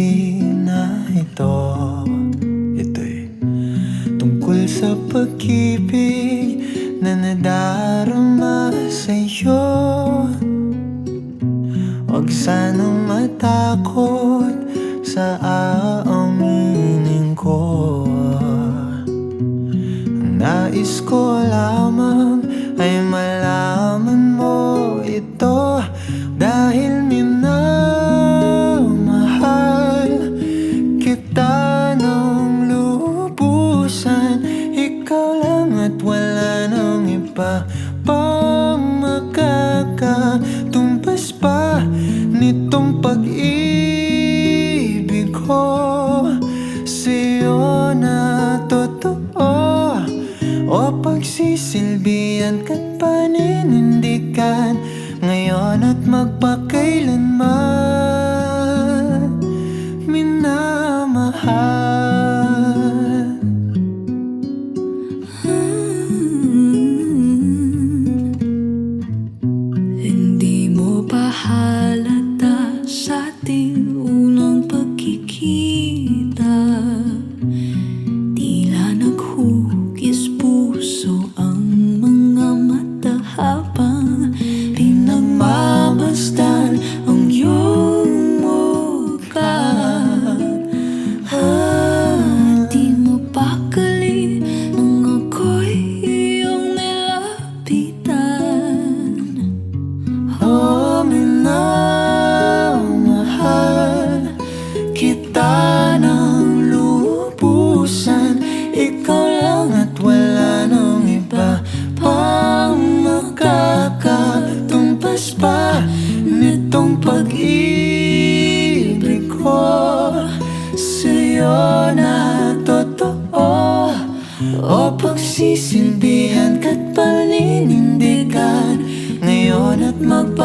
awitin na ito. Ito'y tungkol sa pag-ibig na nadarama sa'yo Huwag sanang matakot sa aaminin ko. Ang nais ko lamang ay malaman iba pang makakatumpas pa Nitong pag-ibig ko. Sa'yo na totoo. O pagsisilbihan ka't paninindigan Ngayon at magpakailanman mo pa halata sa ating pag-ibig ko. Sa'yo na totoo. O pagsisilbihan ka't paninindigan. Ngayon at magpakailanman